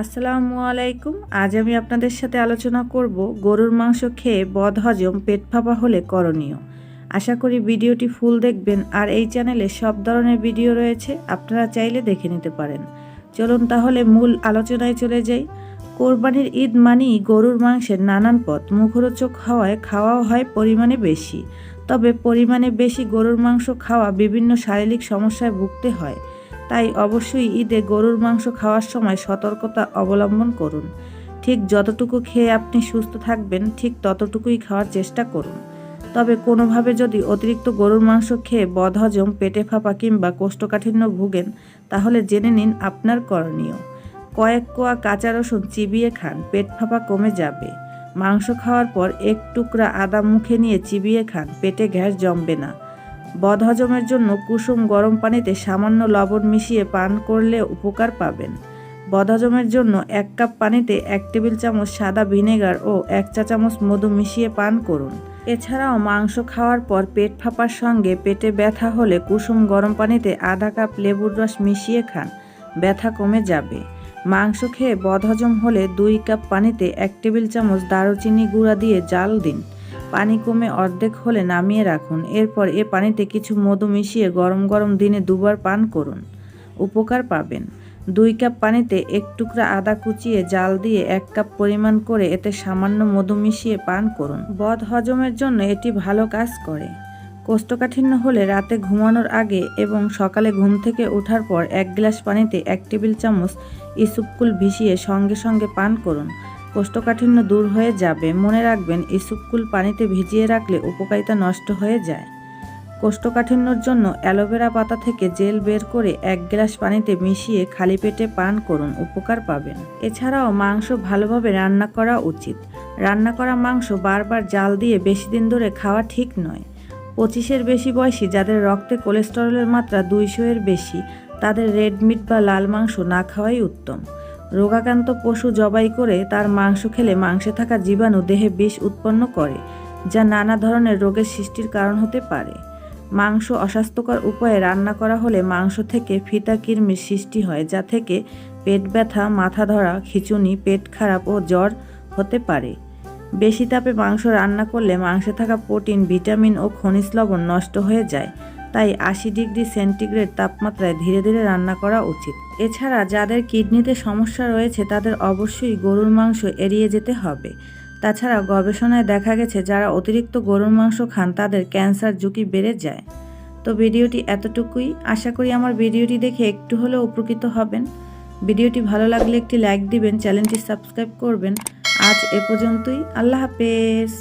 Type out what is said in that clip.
আসসালামু আলাইকুম। আজ আমি আপনাদের সাথে আলোচনা করব গরুর মাংস খেয়ে বদহজম পেট ফাঁপা হলে করণীয়। আশা করি ভিডিওটি ফুল দেখবেন আর এই চ্যানেলে সব ধরনের ভিডিও রয়েছে, আপনারা চাইলে দেখে নিতে পারেন। চলুন তাহলে মূল আলোচনায় চলে যাই। কোরবানির ঈদ মানেই গরুর মাংসের নানান পথ মুখরোচক হওয়ায় খাওয়াও হয় পরিমাণে বেশি। তবে পরিমাণে বেশি গরুর মাংস খাওয়া বিভিন্ন শারীরিক সমস্যায় ভুগতে হয়। তাই অবশ্যই ঈদে গরুর মাংস খাওয়ার সময় সতর্কতা অবলম্বন করুন। ঠিক যতটুকু খেয়ে আপনি সুস্থ থাকবেন, ঠিক ততটুকুই খাওয়ার চেষ্টা করুন। তবে কোনোভাবে যদি অতিরিক্ত গরুর মাংস খেয়ে বদহজম, পেটে ফাঁপা কিংবা কোষ্ঠকাঠিন্য ভুগেন, তাহলে জেনে নিন আপনার করণীয়। কয়েক কোয়া কাঁচা রসুন চিবিয়ে খান, পেট ফাঁপা কমে যাবে। মাংস খাওয়ার পর এক টুকরা আদা মুখে নিয়ে চিবিয়ে খান, পেটে গ্যাস জমবে না। বদহজমের জন্য কুসুম গরম পানিতে সামান্য লবণ মিশিয়ে পান করলে উপকার পাবেন। বদহজমের জন্য এক কাপ পানিতে এক টেবিল চামচ সাদা ভিনেগার ও এক চা চামচ মধু মিশিয়ে পান করুন। এছাড়াও মাংস খাওয়ার পর পেট ফাঁপার সঙ্গে পেটে ব্যথা হলে কুসুম গরম পানিতে আধা কাপ লেবুর রস মিশিয়ে খান। ব্যথা কমে যাবে। মাংস খেয়ে বদহজম হলে দুই কাপ পানিতে এক টেবিল চামচ দারুচিনি গুঁড়া দিয়ে জাল দিন। পানি কমে অর্ধেক হলে নামিয়ে রাখুন। এরপর এ পানিতে কিছু মধু মিশিয়ে গরম গরম দিনে দুবার পান করুন। উপকার পাবেন। দুই কাপ পানিতে এক টুকরা আদা কুচিয়ে জাল দিয়ে এক কাপ পরিমাণ করে এতে সামান্য মধু মিশিয়ে পান করুন। বদ হজমের জন্য এটি ভালো কাজ করে। কোষ্ঠকাঠিন্য হলে রাতে ঘুমানোর আগে এবং সকালে ঘুম থেকে ওঠার পর এক গ্লাস পানিতে এক টেবিল চামচ ইসুপকুল ভিজিয়ে সঙ্গে সঙ্গে পান করুন। কোষ্ঠকাঠিন্য দূর হয়ে যাবে, মনে রাখবেন ইসুপকুল পানিতে ভিজিয়ে রাখলে উপকারিতা নষ্ট হয়ে যায়। কোষ্ঠকাঠিন্যর জন্য অ্যালোভেরা পাতা থেকে জেল বের করে এক গ্লাস পানিতে মিশিয়ে খালি পেটে পান করুন, উপকার পাবেন। এছাড়াও মাংস ভালোভাবে রান্না করা উচিত। রান্না করা মাংস বারবার জাল দিয়ে বেশি দিন ধরে খাওয়া ঠিক নয়। পঁচিশের বেশি বয়সী যাদের রক্তে কোলেস্টেরলের মাত্রা দুইশো এর বেশি, তাদের রেড মিট বা লাল মাংস না খাওয়াই উত্তম। রোগাক্রান্ত পশু জবাই করে তার মাংস খেলে মাংসে থাকা জীবাণু দেহে বিষ উৎপন্ন করে, যা নানা ধরনের রোগের সৃষ্টির কারণ হতে পারে। মাংস অস্বাস্থ্যকর উপায়ে রান্না করা হলে মাংস থেকে ফিতা কৃমির সৃষ্টি হয়, যা থেকে পেট ব্যথা, মাথা ধরা, খিচুনি, পেট খারাপ ও জ্বর হতে পারে। বেশি তাপে মাংস রান্না করলে মাংসে থাকা প্রোটিন, ভিটামিন ও খনিজ লবণ নষ্ট হয়ে যায়। তাই আশি ডিগ্রি সেন্টিগ্রেড তাপমাত্রায় ধীরে ধীরে রান্না করা উচিত। এছাড়া যাদের কিডনিতে সমস্যা রয়েছে, তাদের অবশ্যই গরুর মাংস এড়িয়ে যেতে হবে। তাছাড়া গবেষণায় দেখা গেছে, যারা অতিরিক্ত গরুর মাংস খান, তাদের ক্যান্সার ঝুঁকি বেড়ে যায়। তো ভিডিওটি এতটুকুই। আশা করি আমার ভিডিওটি দেখে একটু হলেও উপকৃত হবেন। ভিডিওটি ভালো লাগলে একটি লাইক দিবেন, চ্যানেলটি সাবস্ক্রাইব করবেন। আজ এ পর্যন্তই। আল্লাহ হাফেজ।